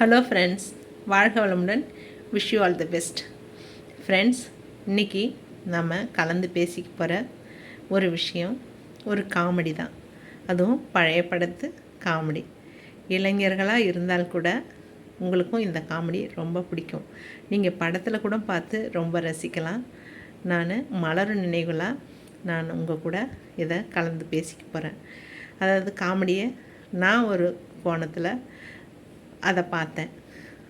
Hello friends வாழ்க வளமுடன். Wish you all the best friends இன்னைக்கு நம்ம கலந்து பேசிக்க போகிற ஒரு விஷயம் ஒரு காமெடி தான். அதுவும் பழைய படத்து காமெடி இளைஞர்களாக இருந்தால் கூட உங்களுக்கும் இந்த காமெடி ரொம்ப பிடிக்கும். நீங்கள் படத்தில் கூட பார்த்து ரொம்ப ரசிக்கலாம். நான் மலரும் நினைவுகளாக நான் உங்கள் கூட இதை கலந்து பேசிக்க போகிறேன் அதாவது காமெடியை நான் ஒரு கோணத்தில் அதை பார்த்தேன்.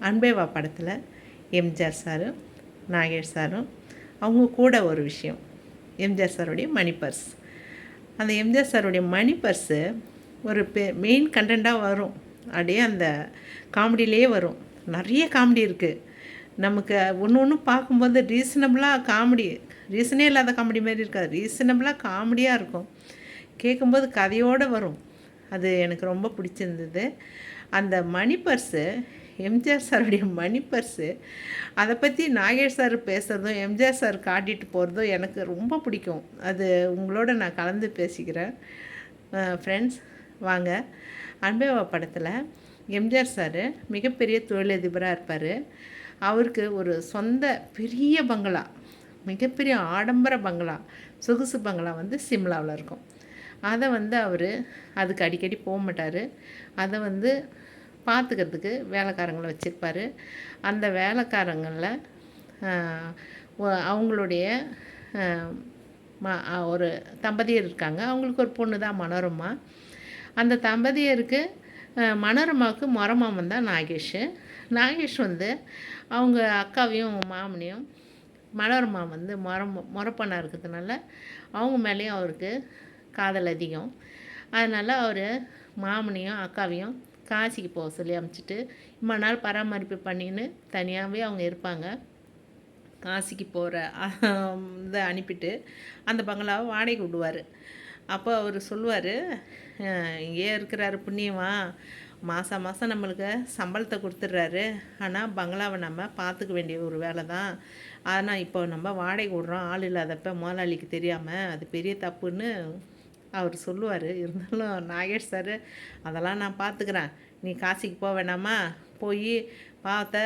அன்பேவா படத்தில் எம்ஜிஆர் சாரும் நாகேஷ் சாரும் அவங்க கூட ஒரு விஷயம். எம்ஜிஆர் சாருடைய மணி பர்ஸ். அந்த எம்ஜிஆர் சாருடைய மணி பர்ஸு ஒரு பெ மெயின் கண்டென்ட்டாக வரும். அப்படியே அந்த காமெடியிலே வரும். நிறைய காமெடி இருக்குது நமக்கு ஒன்று ஒன்று பார்க்கும்போது ரீசனபிளாக காமெடி ரீசனே இல்லாத காமெடி மாதிரி இருக்காது. ரீசனபிளாக காமெடியாக இருக்கும். கேட்கும்போது கதையோடு வரும். அது எனக்கு ரொம்ப பிடிச்சிருந்தது. அந்த மணி பர்ஸு எம்ஜிஆர் சாருடைய மணி பர்ஸு அதை பற்றி நாகேஷ் சார் பேசுகிறதும் எம்ஜிஆர் சார் காட்டிட்டு போகிறதும் எனக்கு ரொம்ப பிடிக்கும். அது உங்களோட நான் கலந்து பேசிக்கிறேன். ஃப்ரெண்ட்ஸ் வாங்க. அன்பேவா படத்தில் எம்ஜிஆர் சார் மிகப்பெரிய தொழிலதிபராக இருப்பார். அவருக்கு ஒரு சொந்த பெரிய பங்களா மிகப்பெரிய ஆடம்பர பங்களா சொகுசு பங்களா வந்து சிம்லாவில் இருக்கும். அதை வந்து அவர் அதுக்கு அடிக்கடி போக மாட்டார். அதை வந்து பார்த்துக்கிறதுக்கு வேலைக்காரங்களை வச்சுருப்பார். அந்த வேலைக்காரங்களில் அவங்களுடைய ம ஒரு தம்பதியர் இருக்காங்க. அவங்களுக்கு ஒரு பொண்ணு தான் மனோரமா. அந்த தம்பதியருக்கு மனோரமாவுக்கு மொரமாமன் தான் நாகேஷ். நாகேஷ் வந்து அவங்க அக்காவையும் மாமனையும் மனோரமா வந்து மொரம் மொரப்பண்ணாக இருக்கிறதுனால அவங்க மேலேயும் அவருக்கு காதல் அதிகம். அதனால் அவர் மாமனையும் அக்காவையும் காசிக்கு போக சொல்லி அமுச்சிட்டு இம்மா நாள் பராமரிப்பு பண்ணின்னு தனியாகவே அவங்க இருப்பாங்க. காசிக்கு போகிற இதை அனுப்பிட்டு அந்த பங்களாவை வாடகைக்கு விடுவார். அப்போ அவர் சொல்லுவார் இங்கேயே இருக்கிறாரு புண்ணியமா? மாதம் மாதம் நம்மளுக்கு சம்பளத்தை கொடுத்துட்றாரு. ஆனால் பங்களாவை நம்ம பார்த்துக்க வேண்டிய ஒரு வேலை தான். ஆனால் இப்போ நம்ம வாடகை விடுறோம் ஆள் இல்லாதப்ப முதலாளிக்கு தெரியாமல் அது பெரிய தப்புன்னு அவர் சொல்லுவார். இருந்தாலும் நாகேஷ் சார் அதெல்லாம் நான் பார்த்துக்கிறேன் நீ காசிக்கு போக வேணாமா? போய் பாவத்தை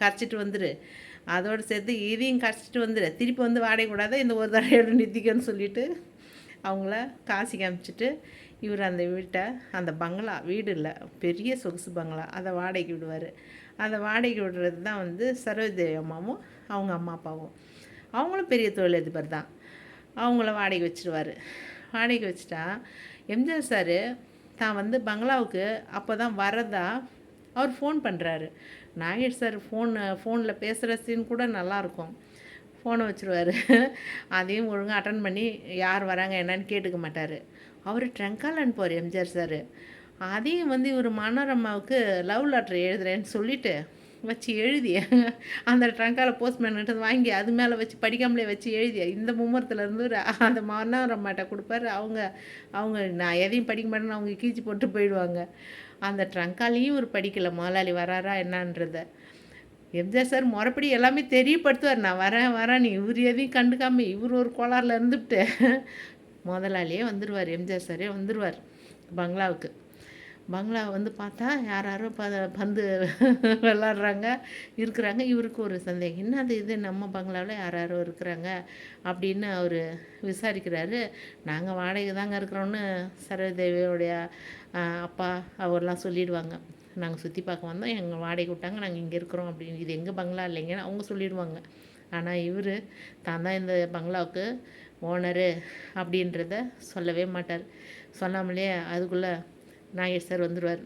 கரைச்சிட்டு வந்துடு அதோடு சேர்த்து இதையும் கரைச்சிட்டு வந்துடு திருப்பி வந்து வாடகை இந்த ஒரு தடையோட நித்திக்கன்னு சொல்லிவிட்டு அவங்கள காசிக்கு அனுப்பிச்சிட்டு இவர் அந்த வீட்டை அந்த பங்களா வீடு இல்லை பெரிய சொகுசு பங்களா அதை வாடகைக்கு விடுவார். அதை வாடகைக்கு விடுறது தான் வந்து சரோஜதேவி அம்மாவும் அவங்க அம்மா அப்பாவும். அவங்களும் பெரிய தொழிலதிபர் தான். அவங்கள வாடகை வச்சுருவார். வாடகை வச்சுட்டா. எம்ஜிஆர் சார் தான் வந்து பங்களாவுக்கு அப்போ தான் வரதா அவர் ஃபோன் பண்ணுறாரு நாகேஷ் சார் ஃபோன் ஃபோனில் பேசுகிற சீன் கூட நல்லாயிருக்கும் ஃபோனை வச்சுருவார். அதையும் ஒழுங்காக அட்டன் பண்ணி யார் வராங்க என்னன்னு கேட்டுக்க மாட்டார். அவர் ட்ரங்கால் அனுப்புவார் எம்ஜிஆர் சார். அதையும் வந்து இவர் மனோரமாவுக்கு லவ் லெட்டர் எழுதுறேன்னு சொல்லிவிட்டு வச்சு எழுதிய. அந்த ட்ரங்கால போஸ்ட்மேன்கிட்ட வாங்கி அது மேலே வச்சு படிக்காமலே வச்சு எழுதிய. இந்த மும்மரத்துலேருந்து அந்த மனோரமாட்ட கொடுப்பாரு. அவங்க அவங்க நான் எதையும் படிக்க மாட்டேன்னு அவங்க கீச்சு போட்டு போயிடுவாங்க. அந்த ட்ரங்காலையும் ஒரு படிக்கலை. முதலாளி வராரா என்னன்றத. எம்ஜிஆர் சார் முறைப்படி எல்லாமே தெரியப்படுத்துவார். நான் வரேன் வரேன். நீ இவர் எதையும் கண்டுக்காம இவர் ஒரு கோளாறில் இருந்துவிட்டு முதலாளியே வந்துடுவார் எம்ஜிஆர் சாரே வந்துடுவார் பங்களாவுக்கு. பங்களா வந்து பார்த்தா யார் யாரோ ப பந்து விளாட்றாங்க இருக்கிறாங்க. இவருக்கு ஒரு சந்தேகம். என்னது இது நம்ம பங்களாவில் யார் யாரோ இருக்கிறாங்க அப்படின்னு அவர் விசாரிக்கிறாரு. நாங்கள் வாடகை தாங்க இருக்கிறோன்னு சரதேவியோடைய அப்பா அவர்லாம் சொல்லிடுவாங்க. நாங்கள் சுற்றி பார்க்க வந்தோம். எங்கள் வாடகை விட்டாங்க. நாங்கள் இங்கே இருக்கிறோம் அப்படின்னு. இது எங்கள் பங்களா இல்லைங்கன்னு அவங்க சொல்லிடுவாங்க. ஆனால் இவர் தான் தான் இந்த பங்களாவுக்கு ஓனரு அப்படின்றத சொல்லவே மாட்டார். சொல்லாமலே அதுக்குள்ளே நாகேஷ் சார் வந்துடுவார்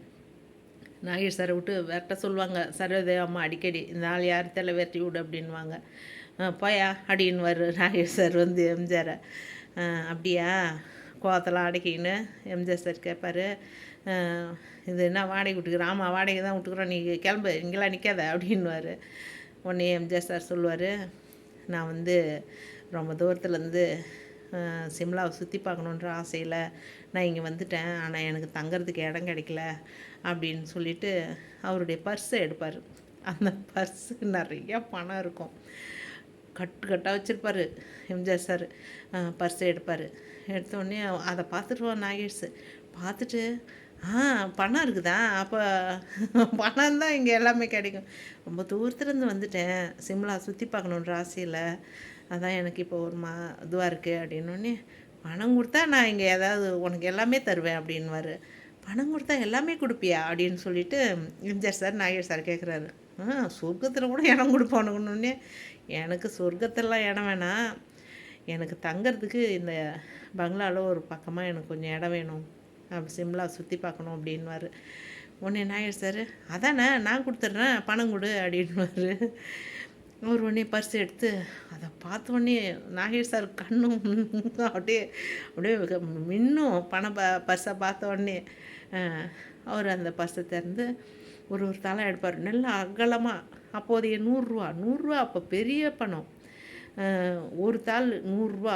நாகேஷ் சாரை விட்டு விரட்ட சொல்லுவாங்க சரோதே அம்மா அடிக்கடி இந்த ஆள் யார்? தெரியல விரட்டி விடு அப்படின்வாங்க போயா அப்படின்வார் நாகேஷ் சார் வந்து எம்ஜிஆரை. அப்படியா? கோவத்தெல்லாம் அடக்கின்னு எம்ஜிஆர் சார் கேட்பார் இது என்ன வாடகை விட்டுக்கிறோம் ஆமாம் வாடகை தான் விட்டுக்குறோம் நீ கிளம்பு இங்கெல்லாம் நிற்காத அப்படின்வார் உடனே எம்ஜிஆர் சார் சொல்லுவார் நான் வந்து ரொம்ப தூரத்துலேருந்து சிம்லாவை சுற்றி பார்க்கணுன்ற ஆசையில் நான் இங்கே வந்துட்டேன். ஆனால் எனக்கு தங்கிறதுக்கு இடம் கிடைக்கல அப்படின்னு சொல்லிட்டு அவருடைய பர்ஸை எடுப்பார். அந்த பர்ஸு நிறையா பணம் இருக்கும். கட்டு கட்டாக வச்சுருப்பார் எம்ஜிஆர் சார். பர்ஸை எடுப்பார். எடுத்தோடனே அதை பார்த்துட்டு நாகேஷ். பார்த்துட்டு ஆ பணம் இருக்குதா? அப்போ பணம் தான் இங்கே எல்லாமே கிடைக்கும். ரொம்ப தூரத்துலேருந்து வந்துட்டேன். சிம்லா சுற்றி பார்க்கணுன்ற ஆசையில் அதான் எனக்கு இப்போ ஒரு மா இதுவாக இருக்குது அப்படின்னோடனே பணம் கொடுத்தா நான் இங்கே ஏதாவது உனக்கு எல்லாமே தருவேன் அப்படின்வாரு பணம் கொடுத்தா எல்லாமே கொடுப்பியா? அப்படின்னு சொல்லிட்டு எம்ஜிஆர் சார் நாகேஷ் சார் கேட்குறாரு ஆ சொர்க்கத்தில் கூட இடம் கொடுப்பானுங்கன்னொடனே எனக்கு சொர்க்கத்தெல்லாம் இடம் வேணாம் எனக்கு தங்கிறதுக்கு இந்த பங்களாவில் ஒரு பக்கமாக எனக்கு கொஞ்சம் இடம் வேணும். அப்படி சிம்லா சுற்றி பார்க்கணும் அப்படின்வாரு உடனே நாயர் சார் அதானே நான் கொடுத்துட்றேன். பணம் கொடு அப்படின்வாரு அவர் உடனே பர்ஸ் எடுத்து அதை பார்த்த உடனே நாகேஷ் சார் கண்ணும் அப்படியே அப்படியே மின்னும் பணம் ப பர்ஸை பார்த்த உடனே அவர் அந்த பர்ஸை திறந்து ஒரு ஒரு தலை எடுப்பார். நல்லா அகலமாக அப்போதைய நூறுரூவா நூறுரூவா அப்போ பெரிய பணம். ஒரு தாள் நூறுரூவா.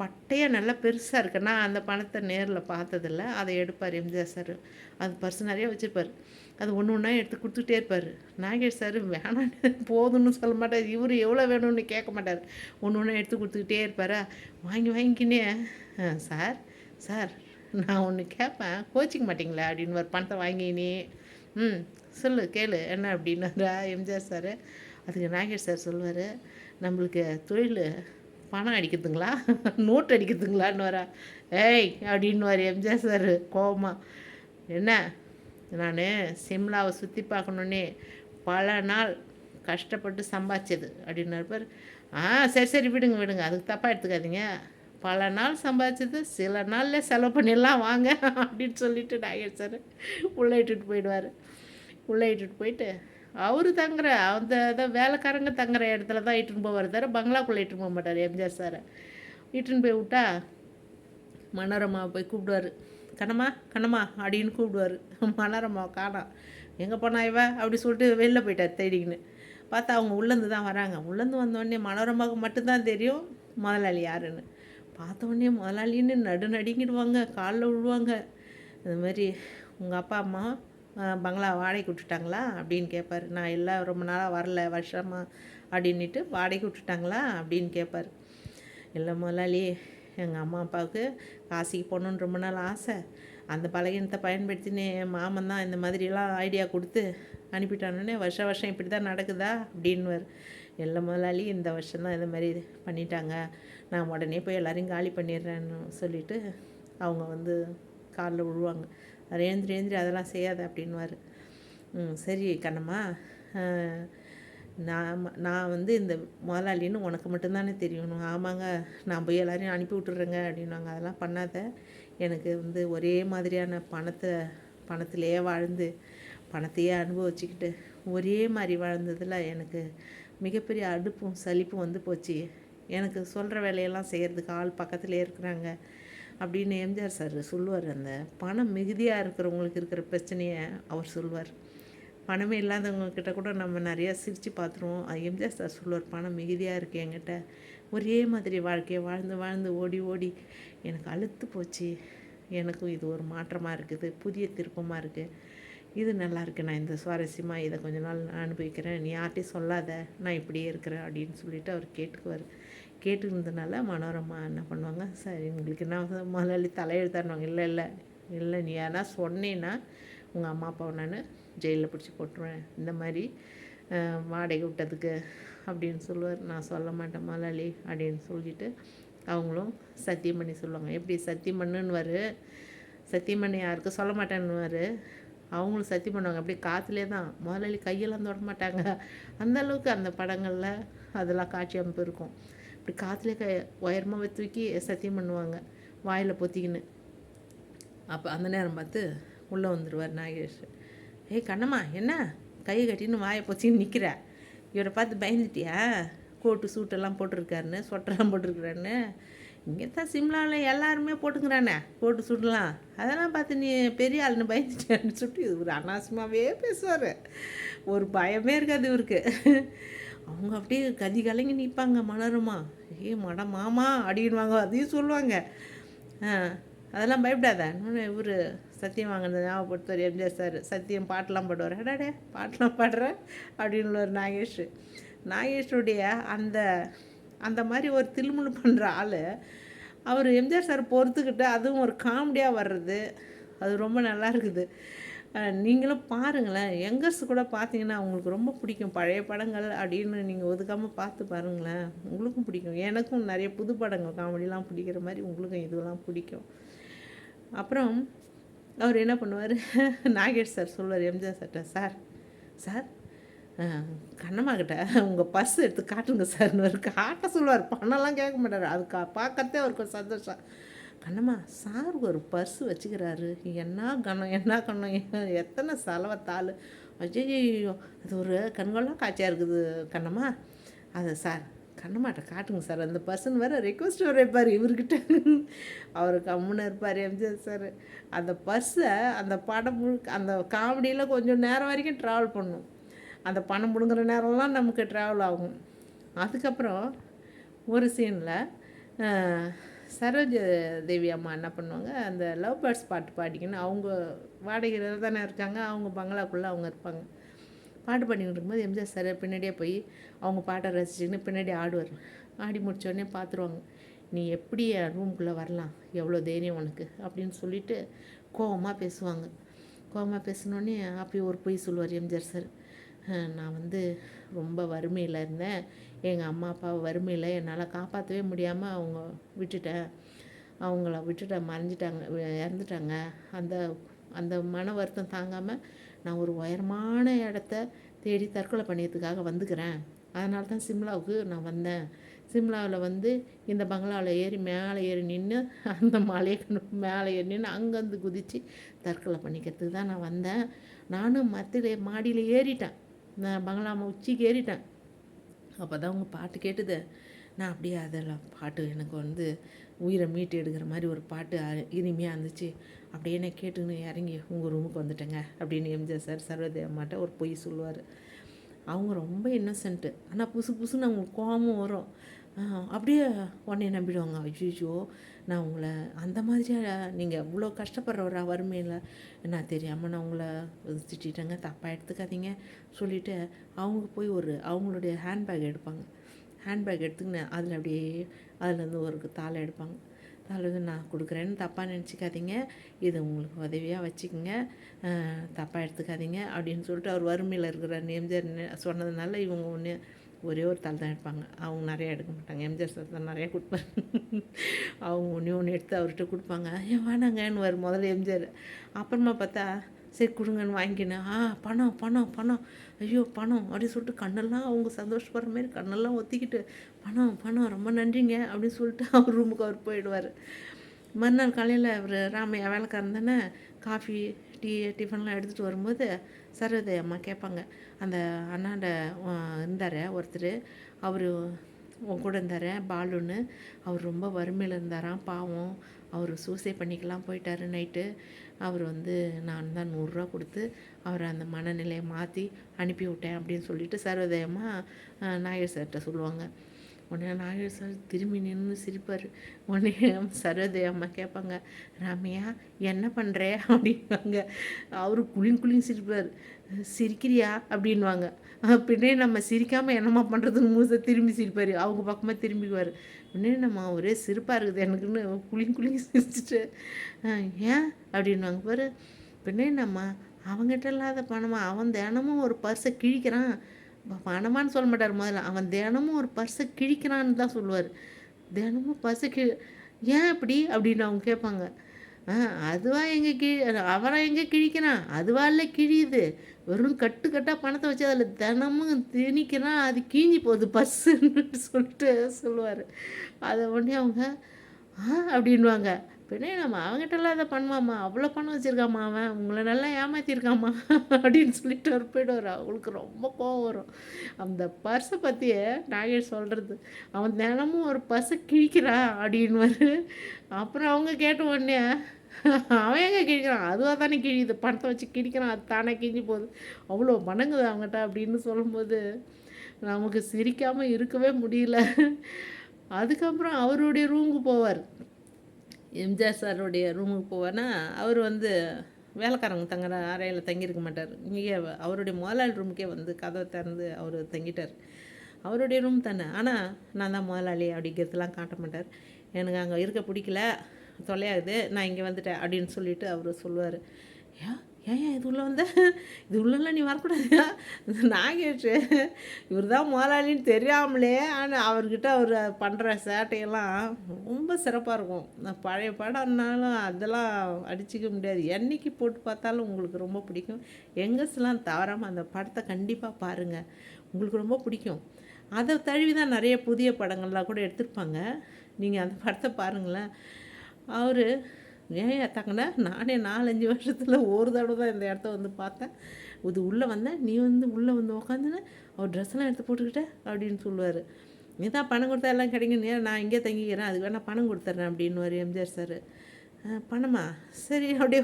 பட்டையாக நல்லா பெருசாக இருக்கு. நான் அந்த பணத்தை நேரில் பார்த்ததில்ல. அதை எடுப்பார் எம்ஜிஆர் சார். அது பர்ஸ் நிறைய வச்சுருப்பார். அது ஒன்று ஒன்றா எடுத்து கொடுத்துட்டே இருப்பார். நாகேஷ் சார் வேணான்னு போதும்னு சொல்ல மாட்டார். இவர் எவ்வளோ வேணும்னு கேட்க மாட்டார். ஒன்று ஒன்றா எடுத்து கொடுத்துக்கிட்டே இருப்பாரா? வாங்கி வாங்கிக்கினே சார் சார் நான் ஒன்று கேட்பேன் கோச்சிக்க மாட்டிங்களா? அப்படின்னு ஒரு பணத்தை வாங்கினே. ம் சொல்லு கேளு. என்ன? அப்படின்னாரா எம்ஜிஆர் சார் அதுக்கு நாகேஷ் சார் சொல்லுவார். நம்மளுக்கு தொழில் பணம் அடிக்கிறதுங்களா? நோட் அடிக்கிறதுங்களான்னு வரா ஏய் அப்படின்னு எம்ஜிஆர் சார் கோபமாக என்ன? நான் சிம்லாவை சுற்றி பார்க்கணுன்னே பல நாள் கஷ்டப்பட்டு சம்பாதிச்சது. அப்படின்னு ஆ சரி சரி விடுங்க விடுங்க. அதுக்கு தப்பாக எடுத்துக்காதீங்க. பல நாள் சம்பாதிச்சது சில நாளில் செலவு பண்ணிடலாம் வாங்க அப்படின்னு சொல்லிட்டு நாகேஷ் சார் உள்ளே இட்டுட்டு போயிடுவார். உள்ளே இட்டுட்டு போயிட்டு அவர் தங்குற அந்த இதை வேலைக்காரங்க தங்குற இடத்துல தான் இட்டுன்னு போவார் தவிர பங்களாக்குள்ளே இட்டுன்னு போக மாட்டார் எம்ஜிஆர் சாரை இட்டுன்னு போய் விட்டா மனோரமா போய் கூப்பிடுவார். கண்ணம்மா கண்ணம்மா அப்படின்னு கூப்பிடுவார். மனோரமா காணாம் எங்கே போனா இவ? அப்படி சொல்லிட்டு வெளில போயிட்டார் தேடிக்கின்னு. பார்த்தா அவங்க உள்ளேருந்து தான் வராங்க. உள்ளேருந்து வந்தோடனே மனோரமாவுக்கு மட்டும்தான் தெரியும் முதலாளி யாருன்னு. பார்த்தோடனே முதலாளின்னு நடு நடுங்கிடுவாங்க காலில் விழுவாங்க. இந்த மாதிரி உங்கள் அப்பா அம்மா பங்களா வாடகைக்கு விட்டுட்டாங்களா அப்படின்னு கேட்பார். நான் எல்லாம் ரொம்ப நாளாக வரல வருஷமாக அப்படின்ட்டு வாடகைக்கு விட்டுட்டாங்களா அப்படின்னு கேட்பார். இல்லை முதலாளி எங்கள் அம்மா அப்பாவுக்கு காசிக்கு போகணுன்னு ரொம்ப நாள் ஆசை. அந்த பலகீனத்தை பயன்படுத்தினே மாமன் தான் இந்த மாதிரிலாம் ஐடியா கொடுத்து அனுப்பிட்டானோடனே வருஷ வருஷம் இப்படி தான் நடக்குதா? அப்படின்வர் எல்லா முதலாளி இந்த வருஷம் தான் இந்த மாதிரி பண்ணிட்டாங்க. நான் உடனே போய் எல்லோரையும் காலி பண்ணிடுறேன்னு சொல்லிவிட்டு அவங்க வந்து காலில் விழுவாங்க. ரேந்திரி ஏந்திரி அதெல்லாம் செய்யாத அப்படின்வார் சரி கண்ணம்மா நான் நான் வந்து இந்த முதலாளின்னு உனக்கு மட்டும்தானே தெரியணும். ஆமாங்க நான் போய் எல்லாரையும் அனுப்பி விட்டுறேங்க அப்படின்னாங்க. அதெல்லாம் பண்ணாத. எனக்கு வந்து ஒரே மாதிரியான பணத்தை பணத்திலேயே வாழ்ந்து பணத்தையே அனுபவிச்சுக்கிட்டு ஒரே மாதிரி வாழ்ந்ததில் எனக்கு மிகப்பெரிய அடுப்பும் சலிப்பும் வந்து போச்சு. எனக்கு சொல்கிற வேலையெல்லாம் செய்கிறதுக்கு ஆள் பக்கத்துலேயே இருக்கிறாங்க அப்படின்னு எம்ஜிஆர் சார் சொல்லுவார். அந்த பணம் மிகுதியாக இருக்கிறவங்களுக்கு இருக்கிற பிரச்சனையை அவர் சொல்லுவார் பணமே இல்லாதவங்கக்கிட்ட கூட நம்ம நிறையா சிரித்து பார்த்துருவோம். எம்ஜிஆர் சார் சொல்லுவார் பணம் மிகுதியாக இருக்குது என்கிட்ட. ஒரே மாதிரி வாழ்க்கையை வாழ்ந்து வாழ்ந்து ஓடி ஓடி எனக்கு அழுத்து போச்சு. எனக்கும் இது ஒரு மாற்றமாக இருக்குது. புதிய திருப்பமாக இருக்குது இது நல்லா இருக்குது நான் இந்த சுவாரஸ்யமாக இதை கொஞ்ச நாள் நான் அனுபவிக்கிறேன். நீ யார்ட்டையும் சொல்லாத. நான் இப்படியே இருக்கிறேன். அப்படின்னு சொல்லிட்டு அவர் கேட்டுக்குவார். கேட்டுருந்ததுனால மனோரமா என்ன பண்ணுவாங்க? சரி உங்களுக்கு என்ன முதலாளி தலையெழுத்தாருவாங்க இல்லை இல்லை. இல்லை நீ யாரா சொன்னேன்னா உங்கள் அம்மா அப்பாவை நான் ஜெயிலில் பிடிச்சி போட்டுருவேன். இந்த மாதிரி வாடகை விட்டதுக்கு அப்படின்னு சொல்லுவார். நான் சொல்ல மாட்டேன் முதலாளி அப்படின்னு சொல்லிட்டு அவங்களும் சத்தியம் பண்ணி சொல்லுவாங்க. எப்படி சத்தியம் பண்ணுன்னுவார். சத்தியம் பண்ணி யாருக்கும் சொல்ல மாட்டேன்னுவார். அவங்களும் சத்தியம் பண்ணுவாங்க. அப்படியே காற்றுலே தான். முதலாளி கையெல்லாம் தொட மாட்டாங்க. அந்தளவுக்கு அந்த படங்களில் அதெல்லாம் காட்சி அமைப்பு இருக்கும். இப்படி காற்றுலே க உயரமாக தூக்கி சத்தியம் பண்ணுவாங்க. வாயில் பொத்திக்கின்னு. அப்போ அந்த நேரம் பார்த்து உள்ளே வந்துடுவார் நாகேஷ். ஏய் கண்ணம்மா என்ன? கை கட்டின்னு வாயை போச்சின்னு நிற்கிற இவரை பார்த்து பயந்துட்டியா? கோட்டு சூட்டெல்லாம் போட்டிருக்காருன்னு சொட்டரெல்லாம் போட்டிருக்கிறான்னு இங்கே தான் சிம்லாவில் எல்லாருமே போட்டுக்கிறானே கோட்டு சூட்டெல்லாம் அதெல்லாம் பார்த்து நீ பெரிய ஆளுன்னு பயந்துட்டேன்னு சொல்லிட்டு இவர் அனாவசியமாகவே பேசுவார். ஒரு பயமே இருக்காது இவருக்கு. அவங்க அப்படியே கதி கலங்கி நிற்பாங்க மலருமா. ஏ மட மாமா அப்படின்வாங்க அதையும் சொல்லுவாங்க. அதெல்லாம் பயப்படாத. இவர் சத்தியம் வாங்கினது ஞாபகப்படுத்துவார் எம்ஜிஆர் சார். சத்தியம் பாட்டெலாம் பாடுவார். அடாடே பாட்டெலாம் பாடுறேன் அப்படின்னு ஒரு நாகேஷ். நாகேஷுடைய அந்த அந்த மாதிரி ஒரு திருமணம் பண்ணுற ஆள் அவர் எம்ஜிஆர் சார் பொறுத்துக்கிட்டு அதுவும் ஒரு காமெடியாக வர்றது அது ரொம்ப நல்லா இருக்குது. நீங்களும் பாருங்களேன். யங்கர்ஸ் கூட பார்த்தீங்கன்னா அவங்களுக்கு ரொம்ப பிடிக்கும். பழைய படங்கள் அப்படின்னு நீங்கள் ஒதுக்காமல் பார்த்து பாருங்களேன். உங்களுக்கும் பிடிக்கும். எனக்கும் நிறைய புது படங்கள் காமெடிலாம் பிடிக்கிற மாதிரி உங்களுக்கும் இதுவெல்லாம் பிடிக்கும். அப்புறம் அவர் என்ன பண்ணுவார்? நாகேஷ் சார் சொல்லுவார் எம்ஜிஆர் சார்ட்ட சார் சார் கண்ணம்மாக்கிட்ட உங்கள் பர்ஸ் எடுத்து காட்டுங்க சார்னு காட்ட சொல்லுவார் பணம்லாம் கேட்க மாட்டார். அது கா பார்க்கறதே அவருக்கு ஒரு சந்தோஷம். கண்ணம்மா சார் ஒரு பர்ஸ் வச்சுக்கிறாரு. என்ன கணம் என்ன கணம் எத்தனை எத்தனை செலவத்தாள் ஐயோ அது ஒரு கண்கொள்ளா காட்சியாக இருக்குது கண்ணம்மா. அது சார் கண்ணம்மாட்ட காட்டுங்க சார். அந்த பர்சன் வேறு ரெக்வஸ்ட் வர வைப்பார் இவர்கிட்ட. அவர் கம்முன்னு இருப்பார் எம்ஜிஆர் சார் அந்த பர்ஸை அந்த படம் முழுக்க அந்த காமெடியில் கொஞ்சம் நேரம் வரைக்கும் ட்ராவல் பண்ணும். அந்த பணம் பிடுங்குற நேரம்லாம் நமக்கு ட்ராவல் ஆகும். அதுக்கப்புறம் ஒரு சீனில் சரோஜ தேவி அம்மா என்ன பண்ணுவாங்க? அந்த லவ் பேர்ட்ஸ் பாட்டு பாடிக்கின்னு அவங்க வாடகையில் தானே இருக்காங்க. அவங்க பங்களாக்குள்ளே அவங்க இருப்பாங்க. பாட்டு பண்ணிக்கிட்டு இருக்கும்போது எம்ஜிஆர் சார் பின்னாடியே போய் அவங்க பாட்டை ரசிச்சுக்கின்னு பின்னாடி ஆடுவார். ஆடி முடித்தோடனே பார்த்துருவாங்க நீ எப்படி என் ரூம்குள்ளே வரலாம்? எவ்வளோ தைரியம் உனக்கு? அப்படின்னு சொல்லிட்டு கோவமாக பேசுவாங்க. கோபமாக பேசினோடனே அப்பயே ஒரு பொய் சொல்லுவார் எம்ஜிஆர் சார். நான் வந்து ரொம்ப வறுமையில் இருந்தேன். எங்கள் அம்மா அப்பா வறுமையில் என்னால் காப்பாற்றவே முடியாமல் அவங்க விட்டுட்டேன் அவங்கள விட்டுட்ட மறைஞ்சிட்டாங்க இறந்துட்டாங்க. அந்த அந்த மன வருத்தம் தாங்காமல் நான் ஒரு உயரமான இடத்த தேடி தற்கொலை பண்ணியதுக்காக வந்துக்கிறேன். அதனால தான் சிம்லாவுக்கு நான் வந்தேன். சிம்லாவில் வந்து இந்த பங்களாவில் ஏறி மேலே ஏறி நின்று அந்த மலையை மேலே ஏறி நின்று அங்கேருந்து குதித்து தற்கொலை பண்ணிக்கிறதுக்கு தான் நான் வந்தேன். நானும் மத்தியில் மாடியில் ஏறிட்டேன். நான் பங்களா உச்சிக்கு ஏறிட்டேன். அப்போ தான் உங்கள் பாட்டு கேட்டுது. நான் அப்படியே அதெல்லாம் பாட்டு எனக்கு வந்து உயிரை மீட்டு எடுக்கிற மாதிரி ஒரு பாட்டு இனிமையாக இருந்துச்சு. அப்படியே நான் கேட்டுன்னு இறங்கி உங்கள் ரூமுக்கு வந்துட்டேங்க அப்படின்னு எம்ஜிஆர் சார் சர்வதேவமாட்ட ஒரு பொய் சொல்லுவார். அவங்க ரொம்ப இன்னசென்ட்டு ஆனால் புதுசு புதுசுன்னு அவங்களுக்கு கோபமும் வரும். அப்படியே உடனே நம்பிடுவாங்க ஐயோ நான் உங்களை அந்த மாதிரியா நீங்கள் இவ்வளோ கஷ்டப்படுறவரா வறுமையில் நான் தெரியாமல் நான் உங்களை திட்டிட்டேங்க தப்பாக எடுத்துக்காதீங்க சொல்லிவிட்டு அவங்க போய் ஒரு அவங்களுடைய ஹேண்ட்பேக் எடுப்பாங்க. ஹேண்ட்பேக் எடுத்துக்கின்னு அதில் அப்படியே அதுலேருந்து ஒரு தாளை எடுப்பாங்க. அல்லது நான் கொடுக்குறேன்னு தப்பாக நினச்சிக்காதீங்க. இது உங்களுக்கு உதவியாக வச்சுக்கோங்க. தப்பாக எடுத்துக்காதீங்க அப்படின்னு சொல்லிட்டு அவர் வறுமையில் இருக்கிற எம்ஜிஆர் சொன்னதுனால இவங்க ஒன்று ஒரே ஒரு தாள் தான் எடுப்பாங்க. அவங்க நிறையா எடுக்க மாட்டாங்க. எம்ஜிஆர் சார் தான் நிறையா கொடுப்பாங்க அவங்க ஒன்று ஒன்று எடுத்து அவர்கிட்ட கொடுப்பாங்க. ஏன் வேணாங்கன்னு வரும். முதல்ல எம்ஜிஆர் அப்புறமா பார்த்தா சரி கொடுங்கன்னு வாங்கினேன் ஆ பணம் பணம் பணம். ஐயோ பணம் அப்படி சொல்லிட்டு கண்ணெல்லாம் அவங்க சந்தோஷப்படுற மாதிரி கண்ணெல்லாம் ஒத்திக்கிட்டு பணம் பணம் ரொம்ப நன்றிங்க அப்படின்னு சொல்லிட்டு அவர் ரூமுக்கு அவர் போயிடுவார். மறுநாள் காலையில் அவர் ராமையா வேலைக்காரன் தானே காஃபி டீ டிஃபன்லாம் எடுத்துகிட்டு வரும்போது சரோதய அம்மா கேட்பாங்க. அந்த அண்ணாண்ட இருந்தார் ஒருத்தர். அவர் உன் கூட இருந்தார் பாலுன்னு. அவர் ரொம்ப வறுமையில் இருந்தாராம் பாவம். அவர் சூசைட் பண்ணிக்கலாம் போயிட்டார் நைட்டு அவர் வந்து நான் தான் நூறுரூவா கொடுத்து அவரை அந்த மனநிலையை மாற்றி அனுப்பி விட்டேன் அப்படின்னு சொல்லிட்டு சர்வதயமாக நாயர் சார்கிட்ட சொல்லுவாங்க. உடனே நாயர் சார் திரும்பி நின்று சிரிப்பார். உடனே சரோதய அம்மா கேட்பாங்க ராமையா என்ன பண்ணுற அப்படின்வாங்க அவர் குளிங் குளிங் சிரிப்பார். சிரிக்கிறியா? அப்படின்வாங்க பின்னே நம்ம சிரிக்காமல் என்னம்மா பண்ணுறதுன்னு மூசை திரும்பி சிரிப்பார். அவங்க பக்கமாக திரும்பிக்குவார். உடனே நம்ம ஒரே சிரிப்பாக இருக்குது. எனக்குன்னு குளிங் குளிங் சிரிச்சுட்டு ஏன்? அப்படின்வாங்க பாரு பின்னே நம்ம அவங்ககிட்ட இல்லாத பணமா? அவன் தினமும் ஒரு பர்ஸை கிழிக்கிறான். பணமான்னு சொல்ல மாட்டார் முதல்ல. அவன் தினமும் ஒரு பர்ஸை கிழிக்கிறான்னு தான் சொல்லுவார். தினமும் பர்ஸை கி ஏன் அப்படி அப்படின்னு அவங்க கேட்பாங்க. அதுவா எங்கே கிழி அவரை எங்கே கிழிக்கிறான் அதுவா இல்லை கிழியுது வெறும் கட்டு கட்டாக பணத்தை வச்சு அதில் தினமும் திணிக்கிறான் அது கீஞ்சி போகுது பஸ்ஸுன்னு சொல்லிட்டு சொல்லுவார். அதை உடனே அவங்க ஆ அப்படின்வாங்க பின்னே நம்ம அவங்ககிட்டலாம் அதை பண்ணுவாம்மா. அவ்வளோ பணம் வச்சுருக்காம்மா அவன். உங்களை நல்லா ஏமாற்றிருக்காம்மா அப்படின்னு சொல்லிட்டு அவர் போயிடுவார். அவங்களுக்கு ரொம்ப கோவம் வரும். அந்த பர்ஸை பற்றியே நாகேஷ் சொல்கிறது அவன் தினமும் ஒரு பர்ஸை கிழிக்கிறான் அப்படின்வாரு அப்புறம் அவங்க கேட்ட உடனே அவன் எங்கே கிழிக்கிறான்? அதுவாக தானே கிழியுது. பணத்தை வச்சு கிழிக்கிறான். அது தானே கிழிஞ்சு போகுது. அவ்வளோ மணங்குது அவங்ககிட்ட அப்படின்னு சொல்லும்போது நமக்கு சிரிக்காமல் இருக்கவே முடியல. அதுக்கப்புறம் அவருடைய ரூமுக்கு போவார். எம்ஜிஆர் சாருடைய ரூமுக்கு போவேன்னா அவர் வந்து வேலைக்காரங்க தங்குற அறையில் தங்கியிருக்க மாட்டார். இங்கே அவருடைய முதலாளி ரூமுக்கே வந்து கதவை திறந்து அவர் தங்கிட்டார். அவருடைய ரூம் தானே. ஆனால் நான் தான் முதலாளி அப்படிங்கிறதுலாம் காட்ட மாட்டார். எனக்கு அங்கே இருக்க பிடிக்கல. தொலையாகுது நான் இங்கே வந்துட்டேன் அப்படின்னு சொல்லிட்டு அவர் சொல்லுவார். ஏன்? ஏன் இது உள்ளே வந்த? இது உள்ளெல்லாம் நீ வரக்கூடாது. கேட்டு இவர் தான் முதலாளின்னு தெரியாமலே ஆனால் அவர்கிட்ட அவர் பண்ணுற சேட்டையெல்லாம் ரொம்ப சிறப்பாக இருக்கும். நான் பழைய படம்னாலும் அதெல்லாம் அடிச்சிக்க முடியாது. என்னைக்கு போட்டு பார்த்தாலும் உங்களுக்கு ரொம்ப பிடிக்கும். எங்கஸ்லாம் தவறாமல் அந்த படத்தை கண்டிப்பாக பாருங்கள் உங்களுக்கு ரொம்ப பிடிக்கும். அதை தழுவி தான் நிறைய புதிய படங்கள்லாம் கூட எடுத்திருப்பாங்க. நீங்கள் அந்த படத்தை பாருங்களேன். அவர் ஏன் தங்கண்ணா நானே நாலஞ்சு வருஷத்தில் ஒரு தடவை தான் இந்த இடத்த வந்து பார்த்தேன். இது உள்ளே வந்தேன் நீ வந்து உள்ளே வந்து உக்காந்துன்னு அவர் ட்ரெஸ்லாம் எடுத்து போட்டுக்கிட்ட அப்படின்னு சொல்லுவார். நீ தான் பணம் கொடுத்தா எல்லாம் கிடைக்கும். நேரம் நான் இங்கே தங்கிக்கிறேன். அதுக்கு வேணால் பணம் கொடுத்துட்றேன் அப்படின்னு எம்ஜிஆர் சார். பணமா? சரி அப்படியே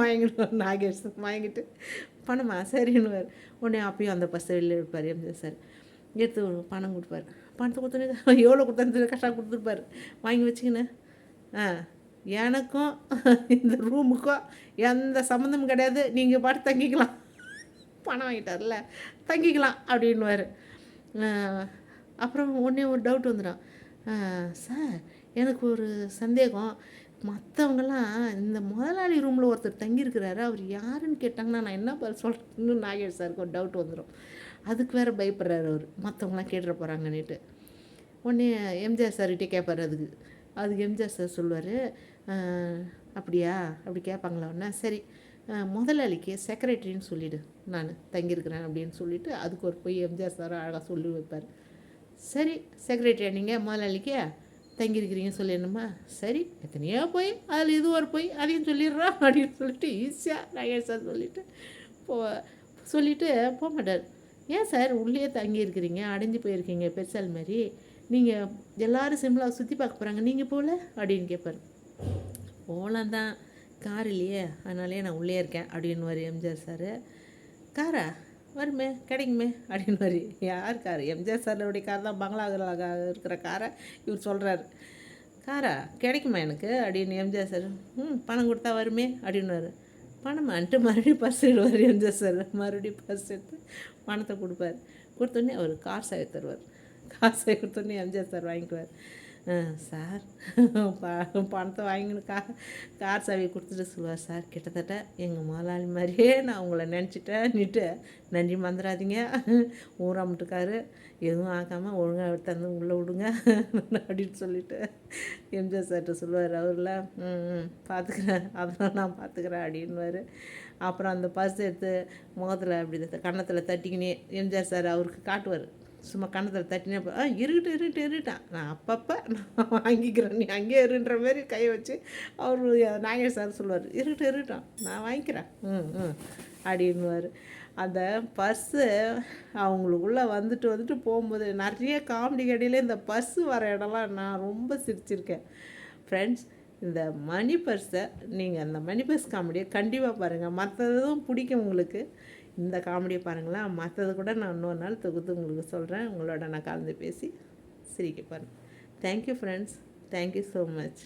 மயங்கிடுவார் நாகேஷ் மயங்கிட்டு பணமா? சரின்னுவார். உடனே அப்பயும் அந்த பஸ்ஸை வெளியில் எடுப்பார் எம்ஜிஆர் சார். எடுத்து பணம் கொடுப்பார். பணத்தை கொடுத்தோன்னே எவ்வளோ கொடுத்தான்னு கஷ்டம் கொடுத்துருப்பார். வாங்கி வச்சுக்கின்னு. ஆ எனக்கும் இந்த ரூமுக்கும் எந்த சம்மந்தமும் கிடையாது. நீங்கள் பாட்டு தங்கிக்கலாம். பணம் வாங்கிட்டார்ல தங்கிக்கலாம் அப்படின்வார் அப்புறம் உடனே ஒரு டவுட் வந்துடும். சார் எனக்கு ஒரு சந்தேகம். மற்றவங்களாம் இந்த முதலாளி ரூமில் ஒருத்தர் தங்கியிருக்கிறாரு அவர் யாருன்னு கேட்டாங்கன்னா நான் என்ன பதில் சொல்கிறேன்னு நாகேஷ் சாருக்கு ஒரு டவுட் வந்துடும். அதுக்கு வேறு பயப்படுறாரு அவர். மற்றவங்களாம் கேட்டுற போகிறாங்கன்னுட்டு உடனே எம்ஜிஆர் சார்கிட்டே கேட்பார் அதுக்கு. அதுக்கு எம்ஜிஆர் சார் சொல்லுவார் அப்படியா? அப்படி கேட்பாங்களா ஒன்றா சரி முதலாளிக்கு செக்ரட்டரின்னு சொல்லிவிடு நான் தங்கியிருக்கிறேன் அப்படின்னு சொல்லிவிட்டு அதுக்கு ஒரு போய் எம்ஜிஆர் சார் அழகாக சொல்லி வைப்பார். சரி செக்ரட்டரியா நீங்கள் முதலாளிக்கு தங்கியிருக்கிறீங்க சொல்லிடணுமா சரி எத்தனையோ போய் அதில் இது ஒரு போய் அதையும் சொல்லிடுறோம் அப்படின்னு சொல்லிட்டு ஈஸியாக நகேஷ் சார் சொல்லிவிட்டு போ சொல்லிவிட்டு போக மாட்டார். ஏன் சார் உள்ளே தங்கியிருக்கிறீங்க அடைஞ்சு போயிருக்கீங்க பெருசால் மாதிரி நீங்கள் எல்லோரும் சிம்லாவை சுற்றி பார்க்க போகிறாங்க நீங்கள் போகல அப்படின்னு கேட்பார் போகலாம் தான் கார் இல்லையே அதனாலே நான் உள்ளே இருக்கேன் அப்படின்னு எம்ஜிஆர் சார். காரா வருமே கிடைக்குமே அப்படின்னு மாதிரி யார் கார்? எம்ஜிஆர் சாரோடைய கார் தான் பங்களாவில் இருக்கிற காரை இவர் சொல்கிறாரு காரா கிடைக்குமா எனக்கு? அப்படின்னு எம்ஜிஆர் சார். ம் பணம் கொடுத்தா வருமே அப்படின்னுவார். பணம்? அன்ட்டு மறுபடியும் பர்ஸ் எடுவார் எம்ஜிஆர் சார். மறுபடியும் பர்ஸ் எடுத்து பணத்தை கொடுப்பார். கொடுத்தோடனே அவர் கார் சாவி தருவார். கார் சாவி கொடுத்தோடனே எம்ஜிஆர் சார் வாங்கிக்குவார். சார். பணத்தை வாங்கின்னு கா கார் சாவியை கொடுத்துட்டு சொல்லுவார் சார் கிட்டத்தட்ட எங்கள் முதலாளி மாதிரியே நான் உங்களை நினச்சிட்டேன்னுட்டு நன்றி மறந்துடாதீங்க. ஊராமட்டுக்காரு எதுவும் ஆக்காமல் ஒழுங்காக தந்து உள்ளே விடுங்க அப்படின்னு சொல்லிட்டு எம்ஜிஆர் சார்கிட்ட சொல்லுவார். அவரில் ம் பார்த்துக்கிறேன் அதெல்லாம் நான் பார்த்துக்கிறேன் அப்படின்வார் அப்புறம் அந்த பர்ஸ் எடுத்து முகத்தில் அப்படி கன்னத்தில் தட்டிக்கினே எம்ஜிஆர் சார் அவருக்கு காட்டுவார். சும்மா கண்ணத்தில் தட்டினே ஆ இருட்டு இருட்டு இருட்டான் நான் அப்பப்போ நான் வாங்கிக்கிறேன். நீ அங்கேயே இருன்ற மாதிரி கையை வச்சு அவர் நாகேஷ் சார் சொல்லுவார் இருட்டு இருட்டான் நான் வாங்கிக்கிறேன். ம் ம் அப்படின்வார் அந்த பர்ஸு அவங்களுக்குள்ளே வந்துட்டு வந்துட்டு போகும்போது நிறைய காமெடி கடையில் இந்த பஸ்ஸு வர இடம்லாம் நான் ரொம்ப சிரிச்சிருக்கேன். ஃப்ரெண்ட்ஸ் இந்த மணி பர்ஸை நீங்கள் அந்த மணி பர்ஸ் காமெடியை கண்டிப்பாக பாருங்கள் மற்றதும் பிடிக்கும் உங்களுக்கு. இந்த காமெடியை பாருங்களேன். மற்றது கூட நான் இன்னொரு நாள் தொகுத்து உங்களுக்கு சொல்கிறேன் உங்களோட நான் கலந்து பேசி சிரிக்க பாருங்கள் thank you friends thank you so much